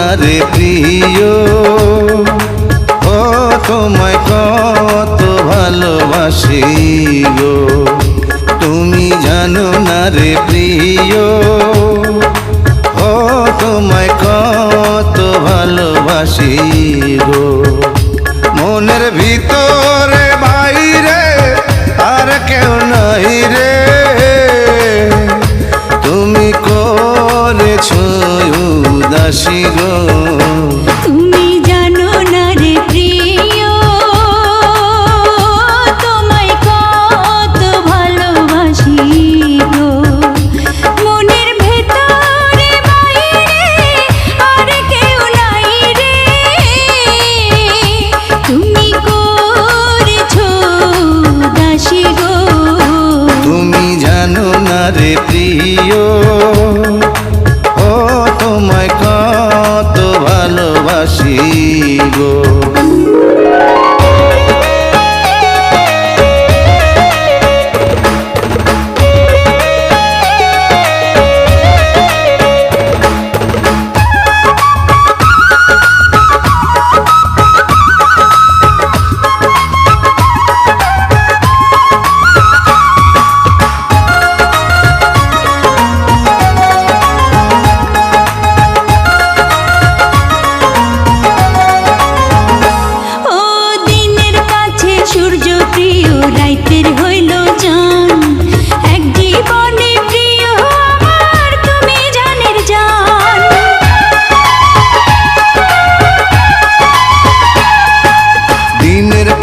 আমার প্রিয়। ও, তোমায় কত ভালোবাসি গো তুমি জানো না রে প্রিয়। ও, তোমায় কত ভালোবাসি গো মনের ভিতর উদাসী গো।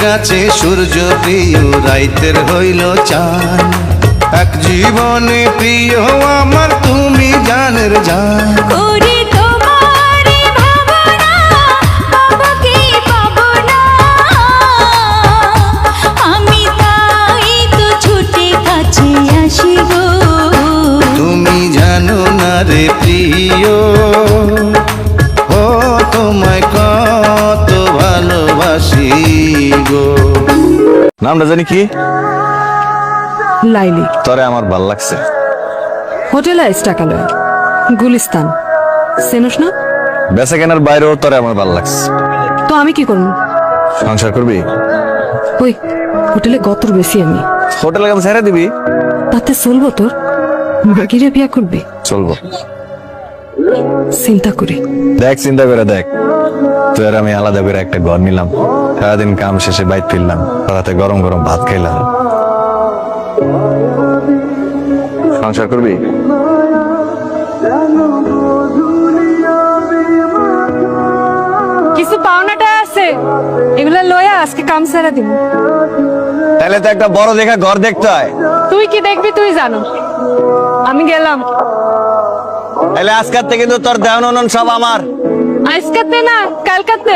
কাছে সূর্য প্রিয় রাইতের হইল চান এক জীবনে প্রিয় আমার তুমি জানের জান। তুমি জানো না রে প্রিয় ও তোমায় কত ভালোবাসি। গো। নামটা জানি কি? লাইলি। তরে আমার ভালো লাগছে। হোটেল টাকালয় গুলিস্তান। চেনস না? বেচা কেনার বাইরেও তরে আমার ভালো লাগছে। তো আমি কি করব? সংসার করবি? ওই হোটেলে গতর বেশি আমি। হোটেলে কাম ছেড়ে দিবি? তাতে চলবো তোর? মাগিরে বিয়া করবি? চলবো। চিন্তা করি। দেখ চিন্তা করে দেখ। তুই আর আমি আলাদা করে একটা ঘর নিলাম। সারাদিন কাম শেষে বাইক ফিরলাম। রাতে গরম গরম ভাত খাইলাম। সংসার করবি? কিছু পাওনাটা আছে। এগুলা লয়া আজকে কাম সারা দিব। তাহলে তো একটা বড় দেখা ঘর দেখতে হয়। তুই কি দেখবি তুই জানো। আমি গেলাম। তাহলে আজকার থেকে কিন্তু তোর দেওয়ান সব আমার। আজকাতে না কালকাতে